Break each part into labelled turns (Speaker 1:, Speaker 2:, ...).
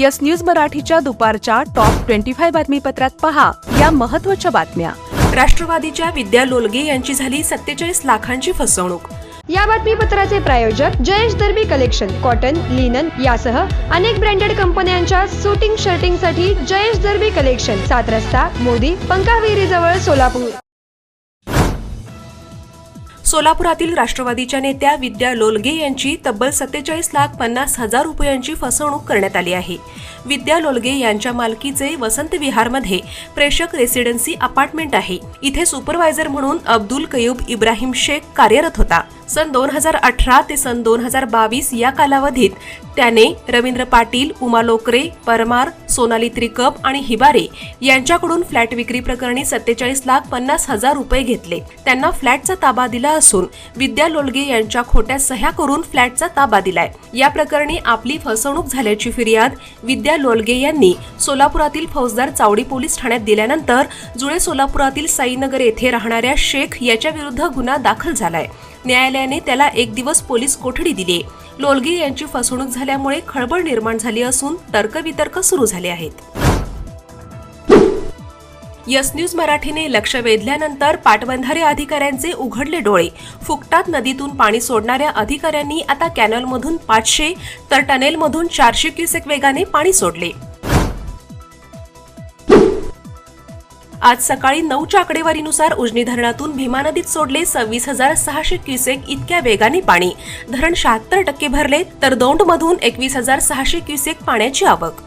Speaker 1: Yes news मराठीच्या दुपारच्या top twenty five बातमीपत्रात पहा या महत्त्वाच्या बातम्या.
Speaker 2: राष्ट्रवादीच्या विद्या लोलगे यांची झाली सत्तेचाळीस लाखांची फसवणूक.
Speaker 3: या बातमीपत्राचे प्रायोजक Jayesh Darbi collection cotton linen यासह अनेक ब्रँडेड कंपन्यांच्या सुटिंग शर्टिंगसाठी जयेश दर्बी कलेक्शन सात रस्ता मोदी पंकाविरी जवळ सोलापूर.
Speaker 2: सोलापुरातील राष्ट्रवादीच्या नेत्या विद्या लोलगे यांची तब्बल सत्तेचाळीस लाख पन्नास हजार रुपयांची फसवणूक करण्यात आली आहे. विद्या लोलगे यांच्या मालकीचे वसंत विहारमध्ये प्रेषक रेसिडेन्सी अपार्टमेंट आहे. इथे सुपरवायझर म्हणून अब्दुल कयूब इब्राहिम शेख कार्यरत होता. सन दोन हजार अठरा ते सन दोन हजार बावीस या कालावधीत त्याने रवींद्र पाटील उमा लोकरे परमार सोनाली त्रिकप आणि हिबारे यांच्याकडून फ्लॅट विक्री प्रकरणी सत्तेचाळीस लाख पन्नास हजार रुपये घेतले. त्यांना फ्लॅटचा ताबा दिला असून विद्या लोलगे यांच्या खोट्या सह्या करून फ्लॅटचा ताबा दिलाय. या प्रकरणी आपली फसवणूक झाल्याची फिर्याद विद्या लोलगे यांनी सोलापुरातील फौजदार चावडी पोलीस ठाण्यात दिल्यानंतर जुळे सोलापुरातील साईनगर येथे राहणाऱ्या शेख याच्याविरुद्ध गुन्हा दाखल झालाय. न्यायालयाने त्याला एक दिवस पोलीस कोठडी दिली. लोलगे यांची फसवणूक झाल्यामुळे खळबळ निर्माण झाली असून तर्कवितर्क सुरू झाले आहेत. यस न्यूज मराठीने लक्ष वेधल्यानंतर पाटबंधारे अधिकाऱ्यांचे उघडले डोळे. फुकटात नदीतून पाणी सोडणाऱ्या अधिकाऱ्यांनी आता कॅनलमधून पाचशे तर टनेलमधून चारशे क्युसेक वेगाने पाणी सोडले. आज सकाळी नऊच्या आकडेवारीनुसार उजनी धरणातून भीमा नदीत सोडले सव्वीस हजार सहाशे क्युसेक इतक्या वेगाने पाणी. धरण शहात्तर टक्के भरले तर दौंडमधून एकवीस हजार सहाशे क्युसेक पाण्याची आवक.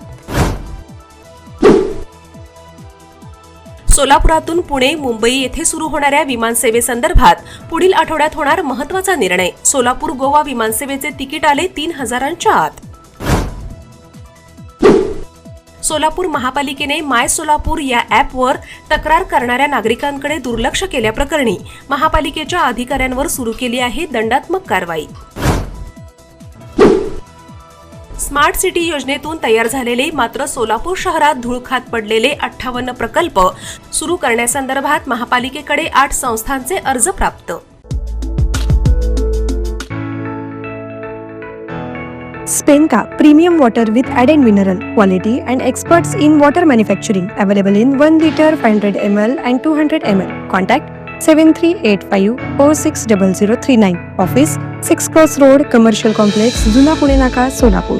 Speaker 2: सोलापुरातून पुणे मुंबई येथे सुरू होणाऱ्या विमानसेवेसंदर्भात पुढील आठवड्यात होणार महत्त्वाचा निर्णय. सोलापूर गोवा विमानसेवेचे तिकीट आले तीन हजारांच्या आत. सोलापूर महापालिकेने माय सोलापूर या ॲपवर तक्रार करणाऱ्या नागरिकांकडे दुर्लक्ष केल्याप्रकरणी महापालिकेच्या अधिकाऱ्यांवर सुरू केली आहे दंडात्मक कारवाई. स्मार्ट सिटी योजनेतून तयार झालेले मात्र सोलापूर शहरात धूळखात पडलेले अठ्ठावन्न प्रकल्प सुरू करण्यासंदर्भात महापालिकेकडे आठ संस्थांचे अर्ज प्राप्त.
Speaker 3: स्पेनका premium water with add and mineral quality and experts in water manufacturing available in one litre five hundred M L and two hundred M L. Contact seven three eight five four six double zero three nine. Office six cross road commercial complex जुना पुणे नाका सोलापूर.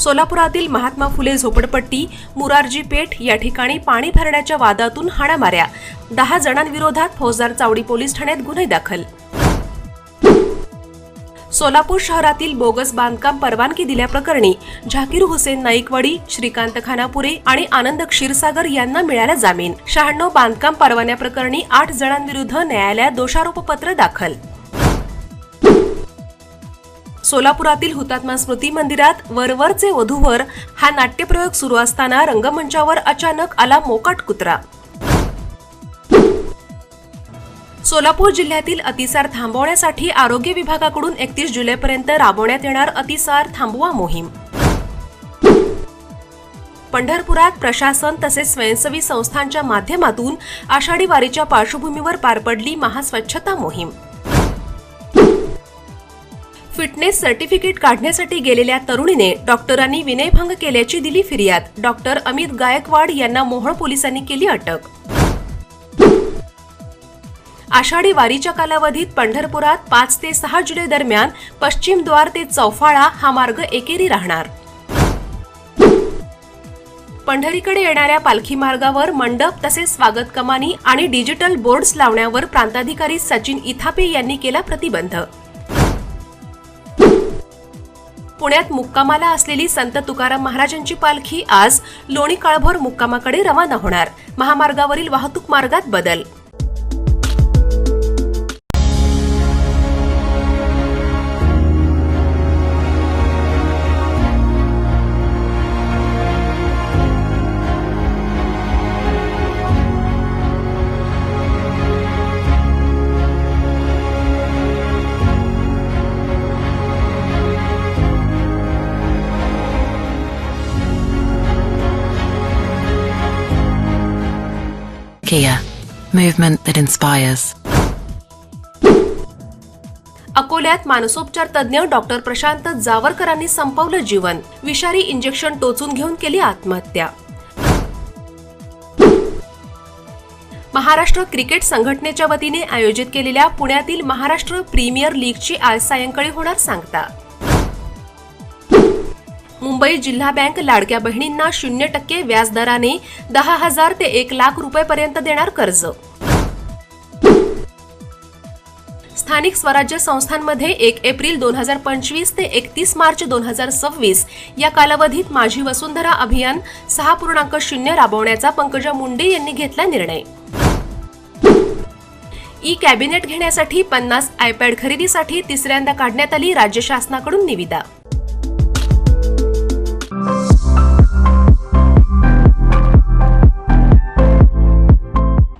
Speaker 2: सोलापुरातील महात्मा फुले झोपडपट्टी मुरारजी पेठ या ठिकाणी पाणी भरण्याच्या वादातून हाणामाऱ्या दहा जणांविरोधात फौजदार चावडी पोलीस ठाण्यात गुन्हे दाखल. सोलापूर शहरातील बोगस बांधकाम परवानगी दिल्याप्रकरणी झाकीर हुसेन नाईकवाडी श्रीकांत खानापुरे आणि आनंद क्षीरसागर यांना मिळाला जामीन. शहाण्णव बांधकाम परवान्याप्रकरणी आठ जणांविरुद्ध न्यायालयात दोषारोपपत्र दाखल. सोलापुरातील हुतात्मा स्मृती मंदिरात वरवरचे वधूवर हा नाट्यप्रयोग सुरू असताना रंगमंचावर अचानक आला मोकाट कुत्रा. सोलापूर जिल्ह्यातील अतिसार थांबवण्यासाठी आरोग्य विभागाकडून एकतीस जुलैपर्यंत राबवण्यात येणार अतिसार थांबवा मोहीम. पंढरपुरात प्रशासन तसेच स्वयंसेवी संस्थांच्या माध्यमातून आषाढी वारीच्या पार्श्वभूमीवर पार पडली महास्वच्छता मोहीम. फिटनेस सर्टिफिकेट काढण्यासाठी गेलेल्या तरुणीने डॉक्टरांनी विनयभंग केल्याची दिली फिर्याद. डॉक्टर अमित गायकवाड यांना मोहोळ पोलिसांनी केली अटक. आषाढी वारीच्या कालावधीत पंढरपुरात पाच ते सहा जुलै दरम्यान पश्चिम द्वार ते चौफाळा हा मार्ग एकेरी राहणार. पंढरीकडे येणाऱ्या पालखी मार्गावर मंडप तसेच स्वागत कमानी आणि डिजिटल बोर्ड्स लावण्यावर प्रांताधिकारी सचिन इथापे यांनी केला प्रतिबंध. पुण्यात मुक्कामाला असलेली संत तुकाराम महाराजांची पालखी आज लोणी काळभोर मुक्कामाकडे रवाना होणार. महामार्गावरील वाहतूक मार्गात बदल
Speaker 4: Kia, movement that inspires.
Speaker 2: अकोल्यात मानसोपचार तज्ज्ञ डॉक्टर प्रशांत जावरकरांनी संपवलं जीवन. विषारी इंजेक्शन टोचून घेऊन केली आत्महत्या. महाराष्ट्र क्रिकेट संघटनेच्या वतीने आयोजित केलेल्या पुण्यातील महाराष्ट्र प्रीमियर लीगची आज सायंकाळी होणार सांगता. मुंबई जिल्हा बँक लाडक्या बहिणींना शून्य टक्के व्याजदराने दहा हजार ते एक लाख रुपयेपर्यंत देणार कर्ज. स्थानिक स्वराज्य संस्थांमध्ये एक एप्रिल दोन हजार पंचवीस ते एकतीस मार्च दोन हजार सव्वीस या कालावधीत माझी वसुंधरा अभियान सहा पूर्णांक शून्य राबवण्याचा पंकजा मुंडे यांनी घेतला निर्णय. ई कॅबिनेट घेण्यासाठी पन्नास आयपॅड खरेदीसाठी तिसऱ्यांदा काढण्यात आली राज्य शासनाकडून निविदा.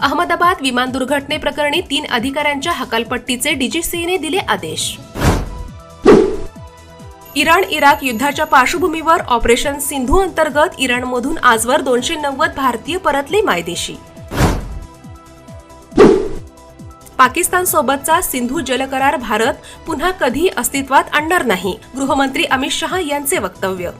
Speaker 2: अहमदाबाद विमान दुर्घटनेप्रकरणी तीन अधिकाऱ्यांच्या हकालपट्टीचे डीजीसीने दिले आदेश. इराण इराक युद्धाच्या पार्श्वभूमीवर ऑपरेशन सिंधू अंतर्गत इराणमधून आजवर दोनशे नव्वद भारतीय परतले मायदेशी. पाकिस्तान सोबतचा सिंधू जलकरार भारत पुन्हा कधी अस्तित्वात आणणार नाही गृहमंत्री अमित शहा यांचे वक्तव्य.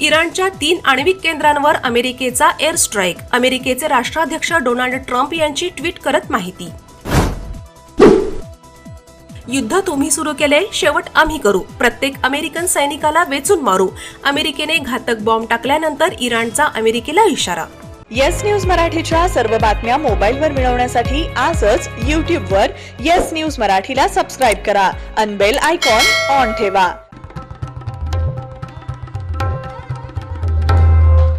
Speaker 2: इराणच्या तीन आण्विक केंद्रांवर अमेरिकेचा एअर स्ट्राईक अमेरिकेचे राष्ट्राध्यक्ष डोनाल्ड ट्रम्प यांची ट्विट करत माहिती. युद्ध तुम्ही सुरू केले शेवट आम्ही करू. प्रत्येक अमेरिकन सैनिकाला वेचून मारू. अमेरिकेने घातक बॉम्ब टाकल्यानंतर इराणचा अमेरिकेला इशारा.
Speaker 5: येस न्यूज मराठीच्या सर्व बातम्या मोबाईलवर मिळवण्यासाठी आजच यूट्यूबवर येस न्यूज मराठीला सबस्क्राईब करा. अनबेल आयकॉन ऑन ठेवा.